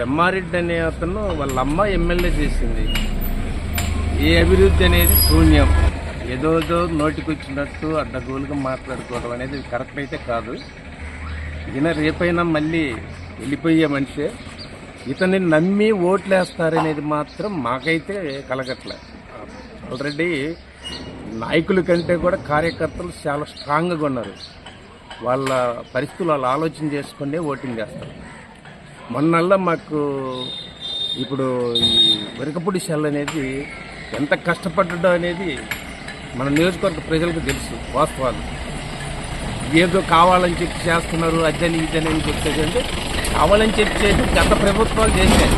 బ్రహ్మారెడ్డి అనే అతను వాళ్ళ అమ్మ ఎమ్మెల్యే చేసింది. ఈ అభివృద్ధి అనేది శూన్యం. ఏదోదో నోటికొచ్చినట్టు అడ్డగోలుగా మాట్లాడుకోవడం అనేది కరెక్ట్ అయితే కాదు. ఈయన రేపైనా మళ్ళీ వెళ్ళిపోయే మనిషే. ఇతన్ని నమ్మి ఓట్లేస్తారనేది మాత్రం మాకైతే కలగట్లే. ఆల్రెడీ నాయకుల కంటే కూడా కార్యకర్తలు చాలా స్ట్రాంగ్గా ఉన్నారు. వాళ్ళ పరిస్థితులు వాళ్ళు ఆలోచన చేసుకునే ఓటింగ్ చేస్తారు. మొన్నల్లా మాకు ఇప్పుడు ఈ వెరకపూడి సెల్ అనేది ఎంత కష్టపడ్డా అనేది మన నియోజకవర్గ ప్రజలకు తెలుసు వాస్తవాలు. ఏదో కావాలని చెప్పి చేస్తున్నారు అదని ఇదని అని చెప్పేది కావాలని చెప్పి చేసి గత ప్రభుత్వాలు చేశాయి.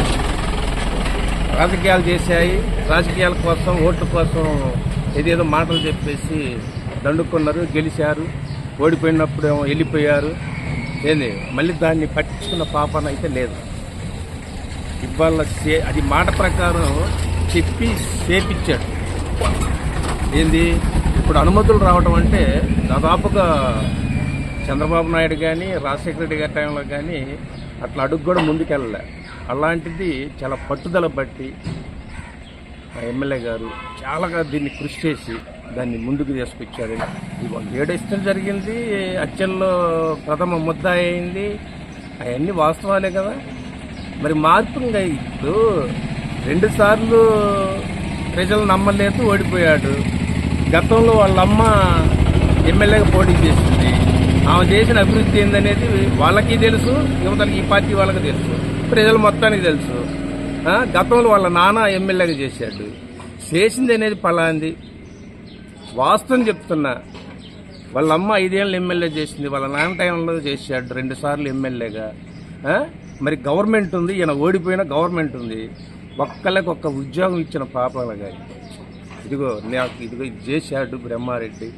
రాజకీయాలు చేశాయి. రాజకీయాల కోసం ఓట్ల కోసం ఏదేదో మాటలు చెప్పేసి దండుకున్నారు గెలిచారు. ఓడిపోయినప్పుడేమో వెళ్ళిపోయారు. ఏంది? మళ్ళీ దాన్ని పట్టించుకున్న పాపన అయితే లేదు. ఇవాళ అది మాట ప్రకారం చెప్పి చేపించాడు. ఏంది? ఇప్పుడు అనుమతులు రావడం అంటే దాదాపుగా చంద్రబాబు నాయుడు కానీ రాజశేఖర రెడ్డి గారి టైంలో కానీ అట్లా అడుగు కూడా ముందుకెళ్ళలే. అలాంటిది చాలా పట్టుదల బట్టి మా ఎమ్మెల్యే గారు చాలాగా దీన్ని కృషి చేసి దాన్ని ముందుకు తీసుకొచ్చారు. ఇవాళ ఏడేస్తే జరిగింది అచ్చల్లో ప్రథమ ముద్ద అయింది. అవన్నీ వాస్తవాలే కదా. మరి మార్పు ఇప్పుడు రెండుసార్లు ప్రజలు నమ్మలేదు ఓడిపోయాడు. గతంలో వాళ్ళ అమ్మ ఎమ్మెల్యేగా పోటీ చేసింది. ఆమె చేసిన అభివృద్ధి ఏందనేది వాళ్ళకి తెలుసు యువతలకి ఈ పార్టీ వాళ్ళకి తెలుసు ప్రజలు మొత్తానికి తెలుసు. గతంలో వాళ్ళ నాన్న ఎమ్మెల్యేగా చేశాడు. చేసింది అనేది పలాంది వాస్తవం చెప్తున్నా. వాళ్ళ అమ్మ ఐదేళ్ళు ఎమ్మెల్యే చేసింది వాళ్ళ నాన్న టైంలో చేశాడు రెండు సార్లు ఎమ్మెల్యేగా మరి గవర్నమెంట్ ఉంది ఈయన ఓడిపోయిన గవర్నమెంట్ ఉంది. ఒక్కళ్ళకి ఒక్క ఉద్యోగం ఇచ్చిన పాపలగా ఇదిగో నాకు ఇదిగో ఇది చేశాడు బ్రహ్మారెడ్డి.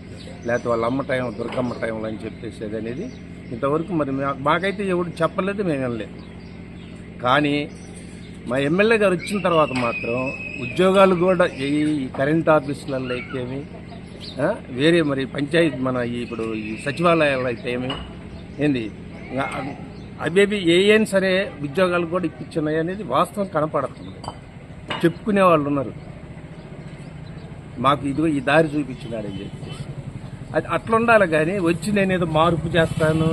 లేకపోతే వాళ్ళ అమ్మ టైం దుర్గమ్మ టైంలో అని చెప్పేసేది అనేది ఇంతవరకు మరి మాకైతే ఎవడు చెప్పలేదు మేము వినలేదు. కానీ మా ఎమ్మెల్యే గారు వచ్చిన తర్వాత మాత్రం ఉద్యోగాలు కూడా ఈ ఈ కరెంట్ ఆఫీసులలో అయితేమి వేరే మరి పంచాయతీ మన ఇప్పుడు ఈ సచివాలయాలు అయితే ఏమి? ఏంది? అవేవి ఏఎన్ సరే ఉద్యోగాలు కూడా ఇప్పించున్నాయి అనేది వాస్తవం కనపడుతుంది చెప్పుకునే వాళ్ళు ఉన్నారు. మాకు ఇదిగో ఈ దారి చూపించినాడని చెప్పేసి అది అట్లా ఉండాలి కానీ వచ్చి నేను ఏదో మార్పు చేస్తాను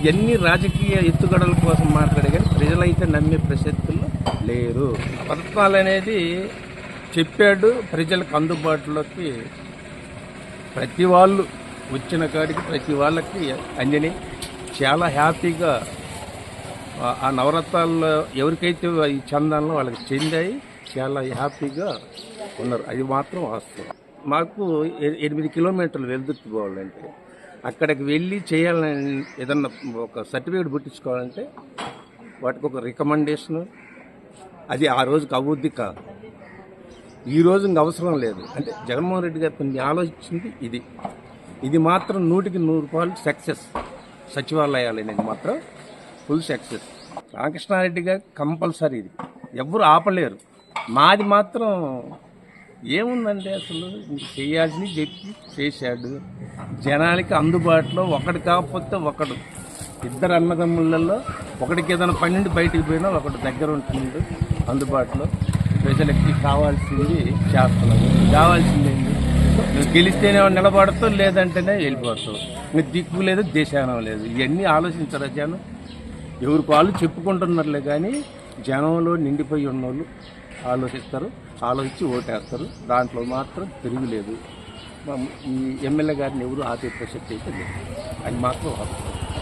ఇవన్నీ రాజకీయ ఎత్తుగడల కోసం మాట్లాడే కానీ ప్రజలైతే నమ్మే ప్రసక్తులు లేరు. పథకాలు అనేది చెప్పాడు ప్రజలకు అందుబాటులోకి ప్రతి వాళ్ళు వచ్చిన కాడికి ప్రతి వాళ్ళకి అంజని చాలా హ్యాపీగా ఆ- నవరత్నాల్లో ఎవరికైతే ఈ చందాలను వాళ్ళకి చెందాయి చాలా హ్యాపీగా ఉన్నారు. అది మాత్రం వాస్తవం. మాకు ఎనిమిది కిలోమీటర్లు వెలుదుర్తి పోవాలంటే అక్కడికి వెళ్ళి చేయాలని ఏదన్నా ఒక సర్టిఫికేట్ పుట్టించుకోవాలంటే వాటికి ఒక రికమెండేషను. అది ఆ రోజుకి అవుద్ది కాదు. ఈ రోజు ఇంక అవసరం లేదు. అంటే జగన్మోహన్ రెడ్డి గారు కొన్ని ఆలోచించింది ఇది. ఇది మాత్రం నూటికి నూరు రూపాయలు సక్సెస్. సచివాలయాలు అనేది మాత్రం ఫుల్ సక్సెస్. రామకృష్ణారెడ్డి గారు కంపల్సరీ ఇది. ఎవరు ఆపలేరు. మాది మాత్రం ఏముందంటే అసలు చేయాల్సింది చెప్పి చేశాడు. జనాలకి అందుబాటులో ఒకటి కాకపోతే ఒకడు. ఇద్దరు అన్నదమ్ములలో ఒకటికి ఏదైనా పన్నెండు బయటికి పోయినా ఒకటి దగ్గర ఉంటుంది అందుబాటులో. ప్రజలకి కావాల్సింది చేస్తున్నారు. కావాల్సింది ఏంటి? నువ్వు గెలిస్తేనే నిలబడతావు లేదంటేనే వెళ్ళిపోతావు. నువ్వు దిక్కు లేదు దేశానం లేదు. ఇవన్నీ ఆలోచించరా జనం? ఎవరికి వాళ్ళు చెప్పుకుంటున్నారులే కానీ జనంలో నిండిపోయి ఉన్నోళ్ళు ఆలోచిస్తారు ఆలోచించి ఓటేస్తారు. దాంట్లో మాత్రం తిరుగులేదు. ఈ ఎమ్మెల్యే గారిని ఎవరు ఆపే ప్రసక్తి అయితే లేదు అది మాత్రం